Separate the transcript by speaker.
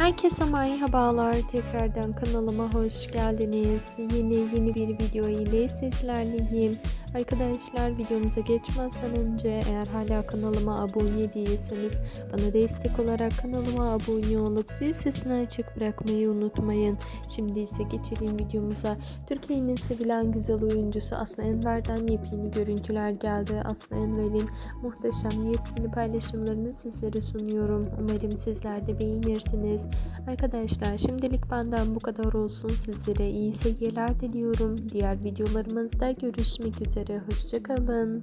Speaker 1: Herkese merhabalar. Tekrardan kanalıma hoş geldiniz. Yeni yeni bir video ile sizlerleyim. Arkadaşlar videomuza geçmezden önce eğer hala kanalıma abone değilseniz bana destek olarak kanalıma abone olup zil sesini açık bırakmayı unutmayın. Şimdi ise geçelim videomuza. Türkiye'nin sevilen güzel oyuncusu Aslı Enver'den yepyeni görüntüler geldi. Aslı Enver'in muhteşem yepyeni paylaşımlarını sizlere sunuyorum. Umarım sizler de beğenirsiniz. Arkadaşlar şimdilik benden bu kadar olsun. Sizlere iyi seyirler diliyorum. Diğer videolarımızda görüşmek üzere. Hoşçakalın.